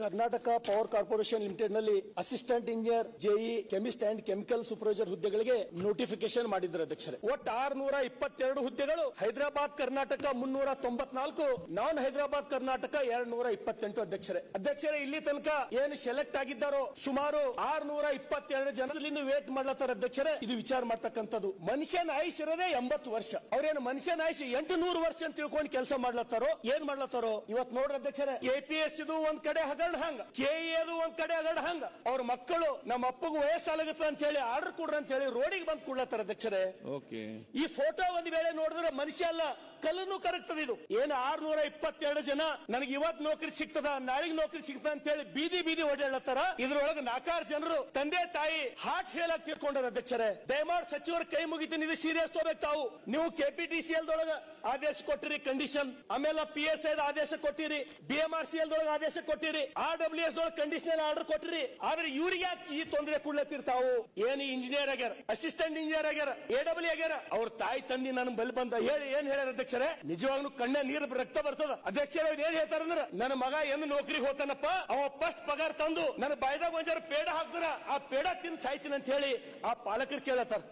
Karnataka power corporation ಲಿಮಿಟೆಡ್ನಲ್ಲಿ assistant engineer JE chemist and chemical supervisor ಹುದ್ದೆಗಳಿಗೆ notification ಮಾಡಿದ್ರು ಅಧ್ಯಕ್ಷರೇ. ಒಟ್ಟು ಆರ್ನೂರ ಇಪ್ಪತ್ತೆರಡು ಹುದ್ದೆಗಳು ಹೈದರಾಬಾದ್, ಕರ್ನಾಟಕ ಮುನ್ನೂರ ತೊಂಬತ್ನಾಲ್ಕು, ನಾನ್ ಹೈದರಾಬಾದ್, ಕರ್ನಾಟಕ ಎರಡ್ ನೂರ ಇಪ್ಪತ್ತೆಂಟು ಅಧ್ಯಕ್ಷರೇ. ಅಧ್ಯಕ್ಷರೇ, ಇಲ್ಲಿ ತನಕ ಏನು ಸೆಲೆಕ್ಟ್ ಆಗಿದ್ದಾರೋ ಸುಮಾರು ಆರ್ನೂರ ಇಪ್ಪತ್ತೆರಡು ಜನರಲ್ಲಿ ವೇಟ್ ಮಾಡ್ಲತ್ತಾರ ಅಧ್ಯಕ್ಷರೇ. ಇದು ವಿಚಾರ ಮಾಡ್ತಕ್ಕಂಥದ್ದು. ಮನುಷ್ಯನ ಆಯುಷ್ ಇರೋದೇ ಎಂಬತ್ತು ವರ್ಷ. ಅವ್ರೇನು ಮನುಷ್ಯನ ಆಯುಷ್ ಎಂಟು ವರ್ಷ ಅಂತ ತಿಳ್ಕೊಂಡು ಕೆಲಸ ಮಾಡ್ಲತ್ತಾರೋ, ಏನ್ ಮಾಡ್ಲತ್ತಾರೋ? ಇವತ್ ನೋಡ್ರಿ ಅಧ್ಯಕ್ಷರೇ. ಕೆಪಿಎಸ್ ಇದು ಒಂದ್ ಕಡೆ ಹಗರಣ ಹಂಗ. ಕೆಇಎದು ಒಂದ್ ಕಡೆ ಹಗರಣ ಹಂಗ. ಅವ್ರ ಮಕ್ಕಳು ನಮ್ಮ ಅಪ್ಪಗೂ ವಯಸ್ಸಾಗತ್ತ ಅಂತ ಹೇಳಿ ಆರ್ಡರ್ ಕೊಡ್ರಿ ಅಂತ ಹೇಳಿ ರೋಡಿಗೆ ಬಂದ್ ಕೊಡ್ಲತ್ತಾರ ಅಧ್ಯಕ್ಷರೇ. ಓಕೆ. ಈ ಫೋಟೋ ಒಂದ್ ವೇಳೆ ನೋಡಿದ್ರೆ ಮನುಷ್ಯ ಅಲ್ಲ ಕಲ್ಲನ್ನು ಕರಗ್ತದೆ ಇದು. ಏನು ಆರ್ನೂರ ಇಪ್ಪತ್ತೆರಡು ಜನ ನನಗೆ ಇವತ್ ನೌಕರಿ ಸಿಗ್ತದ, ನಾಳೆಗೆ ನೌಕರಿ ಸಿಗ್ತದ ಅಂತ ಹೇಳಿ ಬೀದಿ ಬೀದಿ ಓಡಾಡತ್ತಾರ ಇದ್ರೊಳಗೆ ನಾಲ್ಕಾರು ಜನರು ತಂದೆ ತಾಯಿ ಹಾಟ್ ಫೇಲ್ ಆಗಿ ತಿಳ್ಕೊಂಡಾರ ಅಧ್ಯಕ್ಷರೇ. ದಯಮಾಡಿ ಸಚಿವರ ಕೈ ಮುಗಿತೀನಿ, ಇದು ಸೀರಿಯಸ್ ತಗೋಬೇಕು ತಾವು. ನೀವು ಕೆಪಿಟಿಸಿಎಲ್ ದೊಳಗ ಆದೇಶ ಕೊಟ್ಟಿರಿ ಕಂಡೀಷನ್ ಆಮೇಲೆ ಪಿ ಎಸ್ ಐ ಆದೇಶ ಕೊಟ್ಟಿರಿ B M R C L ದೊಳಗ ಆದೇಶ ಕೊಟ್ಟಿರಿ ಆರ್ ಡಬ್ಲ್ಯೂ ಎಸ್ ದೊಳಗ ಕಂಡೀಷನಲ್ ಆರ್ಡರ್ ಕೊಟ್ಟಿರಿ. ಆದ್ರೆ ಇವ್ರಿಗೆ ಈ ತೊಂದರೆ ಕೊಡ್ಲತ್ತಿರ್ತಾವು ಏನು ಇಂಜಿನಿಯರ್ ಆಗ್ಯಾರ ಅಸಿಸ್ಟೆಂಟ್ ಇಂಜಿನಿಯರ್ ಆಗ್ಯಾರ ಎ ಡಬ್ಲ್ಯೂ ಆಗ್ಯಾರ. ಅವ್ರ ತಾಯಿ ತಂದಿ ನನ್ನ ಬಲ್ ಬಂದ. ಹೇಳಿ ಏನ್ ಹೇಳ್ಯಾರ ಅಧ್ಯಕ್ಷರೇ, ನಿಜವಾಗ್ಲೂ ಕಣ್ಣ ನೀರು ರಕ್ತ ಬರ್ತದ. ಅಧ್ಯಕ್ಷರೇ ಏನ್ ಹೇಳ್ತಾರ ಅಂದ್ರ, ನನ್ನ ಮಗ ಎಂದು ನೌಕರಿಗೆ ಹೋತಾನಪ್ಪ ಅವ ಫಸ್ಟ್ ಪಗಾರ ತಂದು ನನ್ನ ಬಾಯ್ದಾಗ ಒಂದ್ ಪೇಡ ಹಾಕ್ತಾರ ಆ ಪೇಡ ತಿನ್ ಸಾಯ್ತೀನಿ ಅಂತ ಹೇಳಿ ಆ ಪಾಲಕರು ಕೇಳತ್ತಾರ.